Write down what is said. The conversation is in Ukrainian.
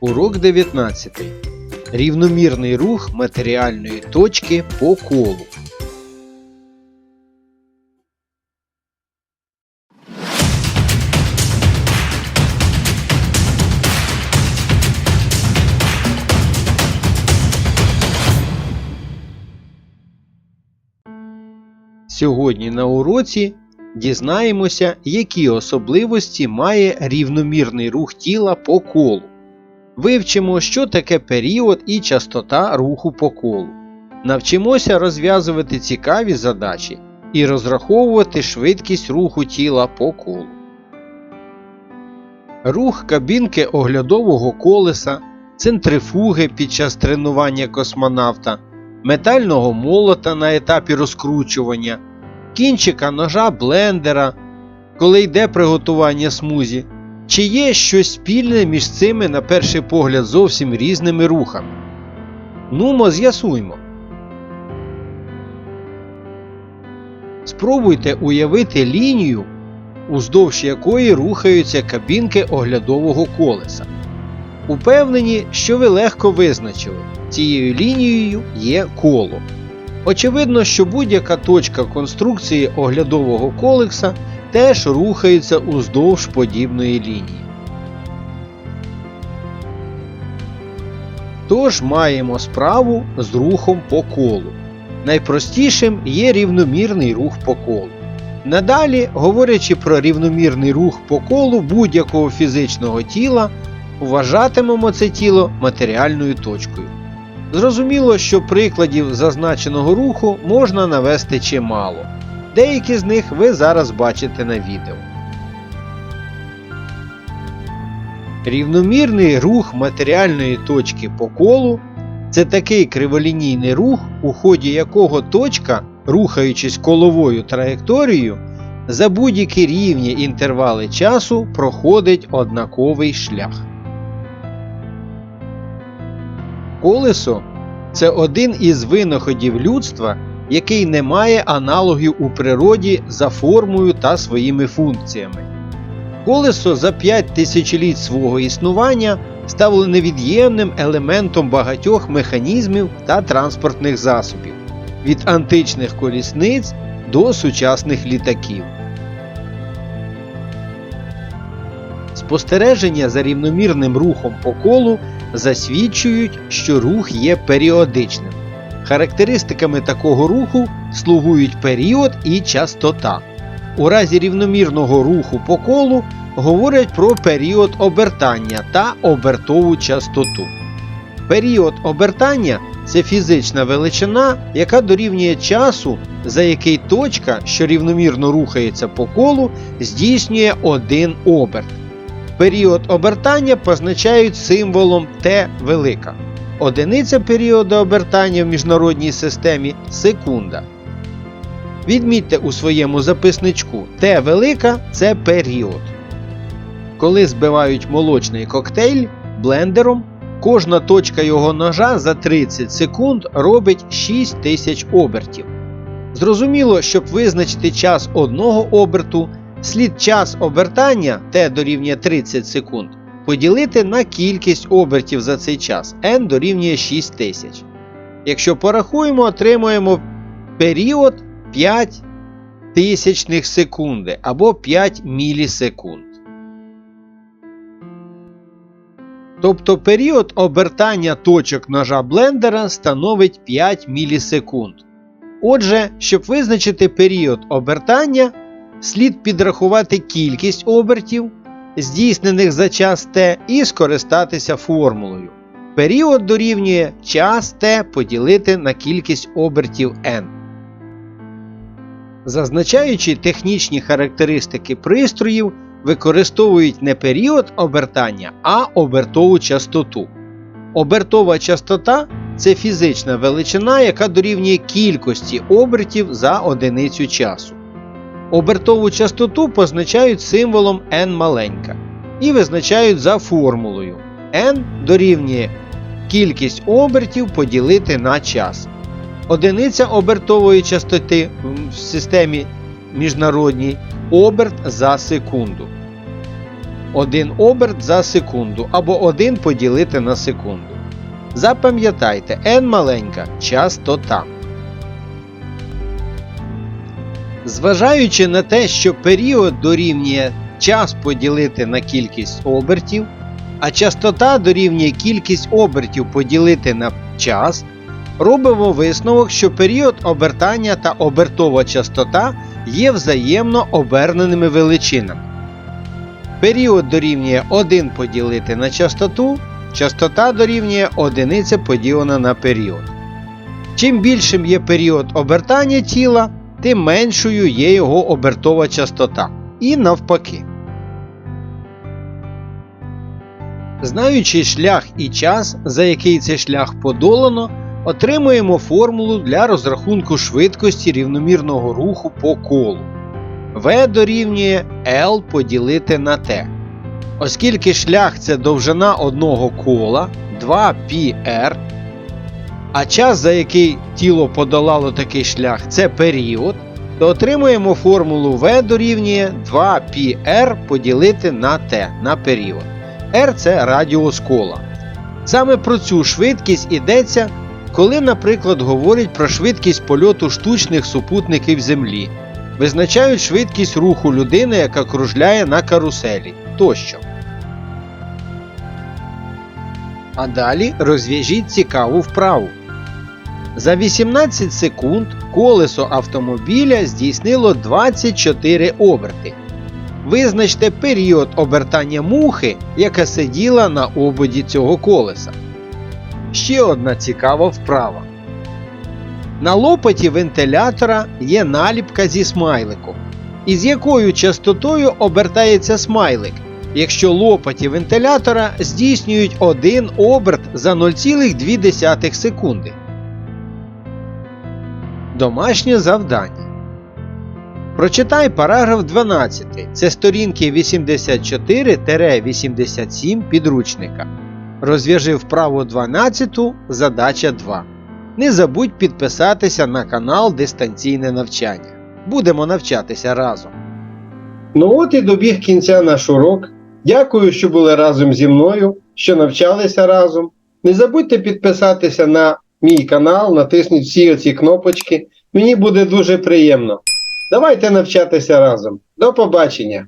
Урок 19. Рівномірний рух матеріальної точки по колу. Сьогодні на уроці дізнаємося, які особливості має рівномірний рух тіла по колу. Вивчимо, що таке період і частота руху по колу. Навчимося розв'язувати цікаві задачі і розраховувати швидкість руху тіла по колу. Рух кабінки оглядового колеса, центрифуги під час тренування космонавта, метального молота на етапі розкручування, кінчика ножа блендера, коли йде приготування смузі, чи є щось спільне між цими, на перший погляд, зовсім різними рухами? Нумо з'ясуймо. Спробуйте уявити лінію, уздовж якої рухаються кабінки оглядового колеса. Упевнені, що ви легко визначили, цією лінією є коло. Очевидно, що будь-яка точка конструкції оглядового колекса теж рухається уздовж подібної лінії. Тож маємо справу з рухом по колу. Найпростішим є рівномірний рух по колу. Надалі, говорячи про рівномірний рух по колу будь-якого фізичного тіла, вважатимемо це тіло матеріальною точкою. Зрозуміло, що прикладів зазначеного руху можна навести чимало. Деякі з них ви зараз бачите на відео. Рівномірний рух матеріальної точки по колу це такий криволінійний рух, у ході якого точка, рухаючись коловою траєкторією, за будь-які рівні інтервали часу проходить однаковий шлях. Колесо це один із винаходів людства, який не має аналогів у природі за формою та своїми функціями. Колесо за 5 тисячоліть свого існування стало невід'ємним елементом багатьох механізмів та транспортних засобів від античних колісниць до сучасних літаків. Спостереження за рівномірним рухом по колу засвідчують, що рух є періодичним. Характеристиками такого руху слугують період і частота. У разі рівномірного руху по колу говорять про період обертання та обертову частоту. Період обертання це фізична величина, яка дорівнює часу, за який точка, що рівномірно рухається по колу, здійснює один оберт. Період обертання позначають символом Т велика. Одиниця періоду обертання в міжнародній системі секунда. Відмітьте у своєму записничку Т велика це період. Коли збивають молочний коктейль блендером, кожна точка його ножа за 30 секунд робить 6000 обертів. Зрозуміло, щоб визначити час одного оберту, слід час обертання Т дорівнює 30 секунд поділити на кількість обертів за цей час n дорівнює 6000. Якщо порахуємо, отримуємо період 5 тисячних секунди або 5 мілісекунд. Тобто період обертання точок ножа блендера становить 5 мілісекунд. Отже, щоб визначити період обертання, слід підрахувати кількість обертів, здійснених за час t, і скористатися формулою. Період дорівнює час t поділити на кількість обертів n. Зазначаючи технічні характеристики пристроїв, використовують не період обертання, а обертову частоту. Обертова частота це фізична величина, яка дорівнює кількості обертів за одиницю часу. Обертову частоту позначають символом n маленька і визначають за формулою n дорівнює кількість обертів поділити на час. Одиниця обертової частоти в системі міжнародній оберт за секунду. 1 оберт за секунду або 1 поділити на секунду. Запам'ятайте, n маленька частота. Зважаючи на те, що період дорівнює час поділити на кількість обертів, а частота дорівнює кількість обертів поділити на час, робимо висновок, що період обертання та обертова частота є взаємно оберненими величинами. Період дорівнює 1 поділити на частоту, частота дорівнює 1 поділена на період. Чим більшим є період обертання тіла, тим меншою є його обертова частота. І навпаки. Знаючи шлях і час, за який цей шлях подолано, отримуємо формулу для розрахунку швидкості рівномірного руху по колу. V дорівнює L поділити на T. Оскільки шлях це довжина одного кола 2πr, а час, за який тіло подолало такий шлях, це період, то отримуємо формулу V дорівнює 2πr поділити на T на період. R це радіус кола. Саме про цю швидкість йдеться, коли, наприклад, говорять про швидкість польоту штучних супутників Землі, визначають швидкість руху людини, яка кружляє на каруселі тощо. А далі розв'яжіть цікаву вправу. За 18 секунд колесо автомобіля здійснило 24 оберти. Визначте період обертання мухи, яка сиділа на ободі цього колеса. Ще одна цікава вправа. На лопаті вентилятора є наліпка зі смайликом. Із якою частотою обертається смайлик, якщо лопаті вентилятора здійснюють один оберт за 0,2 секунди. Домашнє завдання. Прочитай параграф 12. Це сторінки 84-87 підручника. Розв'яжи вправу 12, задача 2. Не забудь підписатися на канал Дистанційне навчання. Будемо навчатися разом. Ну от і добіг кінця наш урок. Дякую, що були разом зі мною, що навчалися разом. Не забудьте підписатися на мій канал, натисніть всі оці кнопочки. Мені буде дуже приємно. Давайте навчатися разом. До побачення!